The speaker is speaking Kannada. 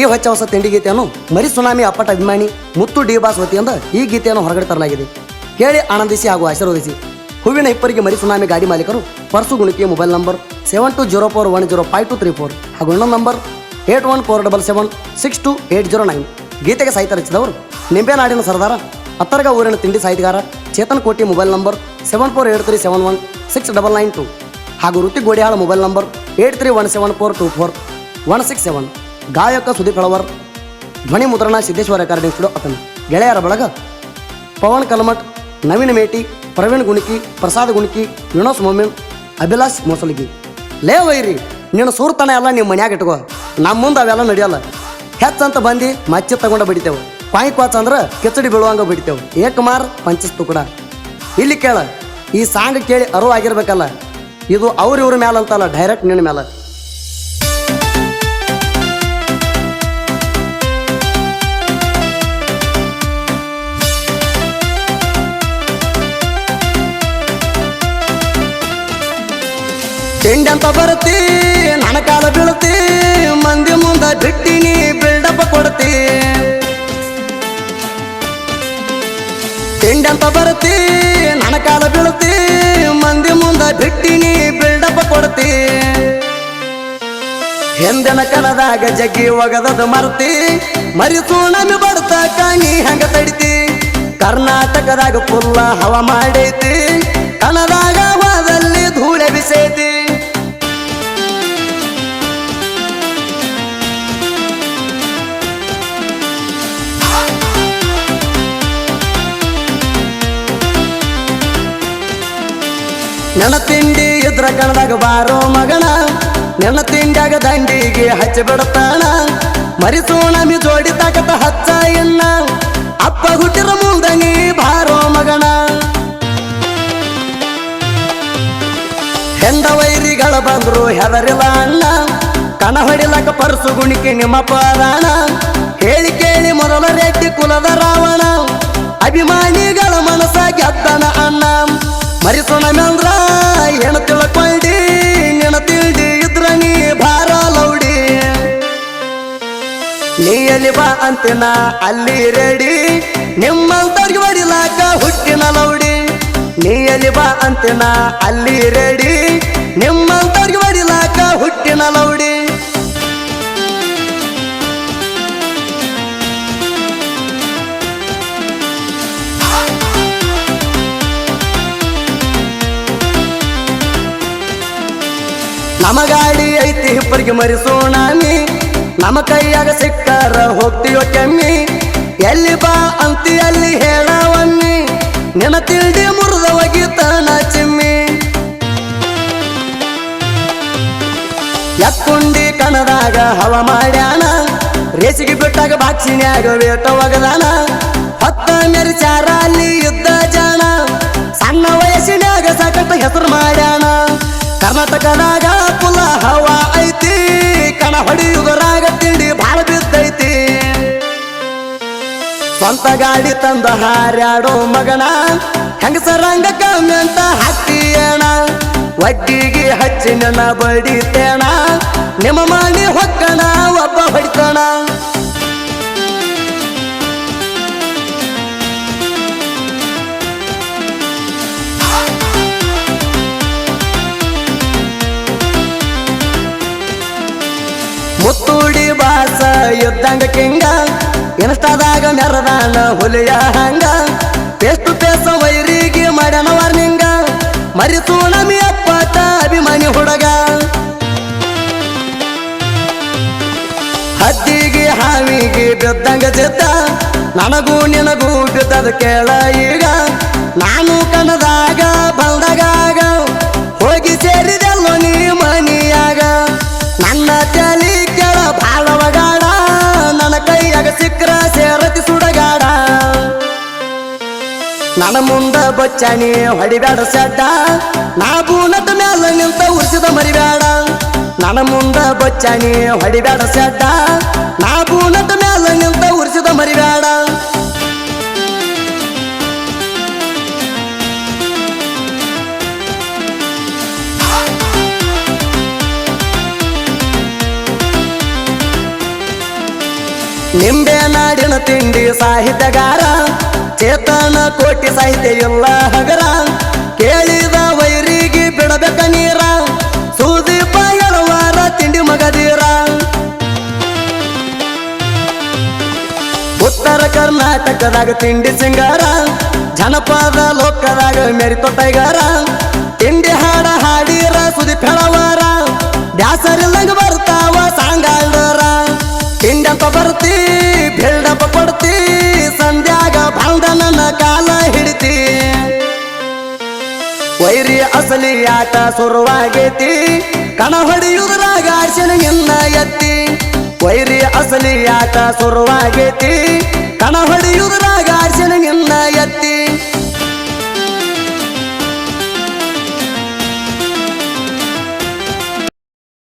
ಈ ಹೊಚ್ಚ ಹೊಸ ತಿಂಡಿ ಗೀತೆಯನ್ನು ಮರಿ ಸುನಾಮಿ ಅಪ್ಪಟ ಅಭಿಮಾನಿ ಮುತ್ತು ಡಿ ಬಾಸ್ ವತಿಯಿಂದ ಈ ಗೀತೆಯನ್ನು ಹೊರಗಡೆ ತರಲಾಗಿದೆ. ಕೇಳಿ ಆನಂದಿಸಿ ಹಾಗೂ ಆಶೀರ್ವದಿಸಿ. ಹೂವಿನ ಹಿಪ್ಪರಿಗೆ ಮರಿ ಸುನಾಮಿ ಗಾಡಿ ಮಾಲೀಕರು ಪರ್ಸು ಗುಣಿಕೆ mobile number seven two zero four one zero five two three four ಹಾಗೂ ಇನ್ನೊಂದು number eight one four double seven six two eight zero nine. ಗೀತೆಗೆ ಸಾಹಿತ್ಯ ರಚಿಸಿದವರು ನಿಂಬೆನಾಡಿನ ಸರ್ದಾರ, ಅತ್ತರ್ಗ ಊರಿನ ತಿಂಡಿ ಸಾಹಿತ್ಯಗಾರ, Chetan Koti mobile number seven four eight three seven one six double nine two ಹಾಗೂ ಋತಿ ಗೋಡಿಯಾಳ mobile number eight three one seven four two four one six seven. ಗಾಯಕ ಸುದೀಪ್ ಹಳವರ್, ಧ್ವನಿ ಮುದ್ರಣ ಸಿದ್ದೇಶ್ವರ ರೆಕಾರ್ಡಿಂಗ್ ಸ್ಟುಡಿಯೋ ಅತನ. ಗೆಳೆಯರ ಬಳಗ ಪವನ್ ಕಲ್ಮಠ್, ನವೀನ್ ಮೇಟಿ, ಪ್ರವೀಣ್ ಗುಣಕಿ, ಪ್ರಸಾದ್ ಗುಣಕಿ ವಿನೋಸ್ ಮೊಮಿನ್ ಅಭಿಲಾಷ್ ಮೊಸಲಿಗಿ. ಲೇ ವೈರಿ ನಿನ್ನ ಸೂರ್ತನ ಎಲ್ಲ ನಿಮ್ಮ ಮನ್ಯಾಗ ಇಟ್ಕೋ. ನಮ್ಮ ಮುಂದೆ ಅವೆಲ್ಲ ನಡೆಯಲ್ಲ. ಹೆಚ್ಚಂತ ಬಂದು ಮಚ್ಚಿ ತಗೊಂಡ ಬಿಡಿತೇವೆ. ಪಾಯಿ ಕ್ವಾಚ್ ಅಂದ್ರೆ ಕಿಚಡಿ ಬೀಳುವಂಗ ಬಿಡಿತೇವೆ. ಏಕಮಾರ್ ಪಂಚಿಸ್ತು ಕೂಡ ಇಲ್ಲಿ ಕೇಳ, ಈ ಸಾಂಗ್ ಕೇಳಿ ಅರು ಆಗಿರ್ಬೇಕಲ್ಲ. ಇದು ಅವ್ರ ಇವ್ರ ಮ್ಯಾಲ ಅಂತಲ್ಲ ಡೈರೆಕ್ಟ್ ನಿನ್ನ ಮ್ಯಾಲ. ತಿಂಡಿ ಅಂತ ಬರುತ್ತಿ? ನನ್ನ ಕಾಲ ಬೀಳುತ್ತಿ. ಮಂದಿ ಮುಂದ ಬಿಟ್ಟಿನಿ ಬಿಲ್ಡಪ್ಪ ಕೊಡ್ತಿ. ತಿಂಡಿ ಅಂತ ಬರುತ್ತಿ? ನನ್ನ ಕಾಲ ಬೀಳುತ್ತಿ. ಮಂದಿ ಮುಂದ ಬಿಟ್ಟಿನಿ ಬಿಲ್ಡಪ್ಪ ಕೊಡ್ತಿ. ಎಂದನ ಕಲದಾಗ ಜಗ್ಗಿ ಒಗದದು ಮರ್ತಿ. ಮರಿಸೂಣಮಿ ಬರುತ್ತ ಕಾಣಿ ಹಂಗ ತಡಿತಿ? ಕರ್ನಾಟಕದಾಗ ಫುಲ್ಲ ಹವ ಮಾಡೈತಿ ಕಣದಾಗ ಹವಾದಲ್ಲಿ ನನ್ನ ತಿಂಡಿ ಇದ್ರ ಕಣದಾಗ ಬಾರೋ ಮಗಣ ನನ್ನ ತಿಂಡಿಯಾಗ ದಂಡಿಗೆ ಹಚ್ಚಿ ಬಿಡತಾಣ ಮರಿಸೋಣಮಿ ಜೋಡಿ ತಾಕತ ಹಚ್ಚ ಎನ್ನ. ಅಪ್ಪ ಹುಟ್ಟಿರ ಮುಂದಂಗಿ ಬಾರೋ ಮಗಣ ಹೆಂಡ ವೈರಿಗಳ ಬಂದ್ರು ಹೆದರಿಲ್ಲ ಅಣ್ಣ. ಕಣ ಹೊಡಿಲಕ ಪರಸು ಗುಣಿಕೆ ನಿಮ್ಮ ಪರಾಣ ಹೇಳಿ ಕೇಳಿ ಮೊದಲ ರೆಡ್ಡಿ ಕುಲದ ರಾವಣ. ಅಭಿಮಾನಿಗಳ ಮನಸ್ಸ ಗೆದ್ದನ ಅಣ್ಣ. ಮರಿಸೋಣ ಮೇಲ್ರ ಏನ ತಿಳ್ಕೊಂಡಿ ನಿನ ತಿಳ್ಡಿ ಇದ್ರ ನೀ ಭಾರ ಲೌಡಿ. ನೀ ಎಲ್ಲಿ ಬಾ ಅಂತಿನ, ಅಲ್ಲಿ ರೆಡಿ. ನಿಮ್ಮಂತವ್ರಿಗೆ ಬಡಿಲಾಕ ಹುಟ್ಟಿನ ಲೌಡಿ. ನೀ ಎಲ್ಲಿ ಬಾ ಅಂತಿನ, ಅಲ್ಲಿ ರೆಡಿ. ನಿಮ್ಮಂತವ್ರಿಗೆ ಬಡಿಲಾಕ ಹುಟ್ಟಿನ ಲೌಡಿ. ನಮ್ಮ ಗಾಡಿ ಐತಿ ಹಿಪ್ಪರಿಗೆ ನೀ. ನಮ್ಮ ಕೈಯಾಗ ಸಿಕ್ಕಾರ ಹೋಗ್ತೀಯೋ ಕೆಮ್ಮಿ. ಎಲ್ಲಿ ಬಾ ಅಂತಿ ಅಲ್ಲಿ ಹೇಳವನ್ನಿ. ನಿನ್ನ ತಿಳ್ಡಿ ಮುರಿದ ತನ ಚಿಮ್ಮಿ. ಎಕ್ಕುಂಡಿ ಕಣದಾಗ ಹವ ಮಾಡ್ಯಾನ. ರೇಸಿಗೆ ಬಿಟ್ಟಾಗ ಬಾಕ್ಸಿನ್ಯಾಗ ವೇಟ ಒಗದಾನ. ಹೊತ್ತ ಮೆರಿಚಾರ ಅಲ್ಲಿ ಇದ್ದ ಕಣ ಹೊಡಿಯುಗರಾಗ ತಿಂಡಿ ಬಾಳ ಬಿದ್ದೈತಿ. ಸ್ವಂತ ಗಾಡಿ ತಂದ ಹಾರ್ಯಾಡೋ ಮಗನ ಹೆಂಗಸರಂಗ ಕಮ್ಮಿ ಅಂತ ಹಾಕ್ತೀಯಣ ಒಟ್ಟಿಗೆ ಹಚ್ಚಿನ ಬಡಿತೇಣ ನಿಮ್ಮ ಮಾಡಿ ಹೊಕ್ಕಣ, ಒಬ್ಬ ಹೊಡಿತಣ ಮುತ್ತೂಡಿ ಬಾಸ, ಎದ್ದಂಗ ಕಿಂಗ. ಇನ್ಸ್ಟಾದಾಗ ಮೆರದಾನ ಹುಲಿಯ ಹಂಗ. ಎಷ್ಟು ಪೇಸ ವೈರಿಗೆ ಮಾಡ್ಯಾನ ವಾರ್ನಿಂಗ ಮರಿತು ನಮಿ ಅಪ್ಪಟ, ಅಭಿಮಾನಿ ಹುಡುಗ. ಹದ್ದಿಗೆ ಹಾವಿಗೆ ಬಿದ್ದಂಗ ಚಿತ್ತ ನನಗೂ ನಿನಗೂ ಬಿದ್ದದ ಕೇಳ ಈಗ. ಸಿಕ್ರ ಸೇರತಿ ಸುಡಗಾಡ. ನನ್ನ ಮುಂದ ಬಚ್ಚಾನಿ ಹೊಡಿಬೇಡ ಸಡ್ಡ. ನಾ ಬೂನದ ಮ್ಯಾಲ ನಿಂತ ಉರ್ಸಿದ ಮರಿಬೇಡ ನನ್ನ ಮುಂದ ಬಚ್ಚಾನಿ ಹೊಡಿಬೇಡ ಸಡ್ಡ. ನಾ ಬೂನದ ನಿಂಬೆ ನಾಡಿನ ತಿಂಡಿ ಸಾಹಿತ್ಯಗಾರ, ಚೇತನ ಕೋಟಿ ಸಾಹಿತ್ಯ ಎಲ್ಲ ಹಗರ, ಕೇಳಿದ ವೈರಿಗೆ ಬಿಡಬೇಕ ನೀರ ಸುದೀಪ ಎಳವಾರ ತಿಂಡಿ ಮಗದೀರ. ಉತ್ತರ ಕರ್ನಾಟಕದಾಗ ತಿಂಡಿ ಸಿಂಗಾರ, ಜನಪದ ಲೋಕದಾಗ ಮೆರಿತ ಟೈಗಾರ, ತಿಂಡಿ ಹಾಡ ಹಾಡಿರ ಸುದೀಪ್ ಹೇಳವಾರ ಬರ್ತಿ ಕೊಡ್ತಿ, ಸಂಧ್ಯಾಗ ಬಾಂಧನನ ಕಾಲ ಹಿಡಿತಿ. ವೈರಿ ಅಸಲಿ ಆಟ ಶುರುವಾಗೈತಿ, ಕಣ ಹೊಡೆಯುವುದ್ರಾಗ ಅರ್ಶನ ನಿನ್ನ ಎತ್ತಿ. ವೈರಿ ಅಸಲಿ ಆಟ ಶುರುವಾಗೈತಿ, ಕಣ ನಿನ್ನ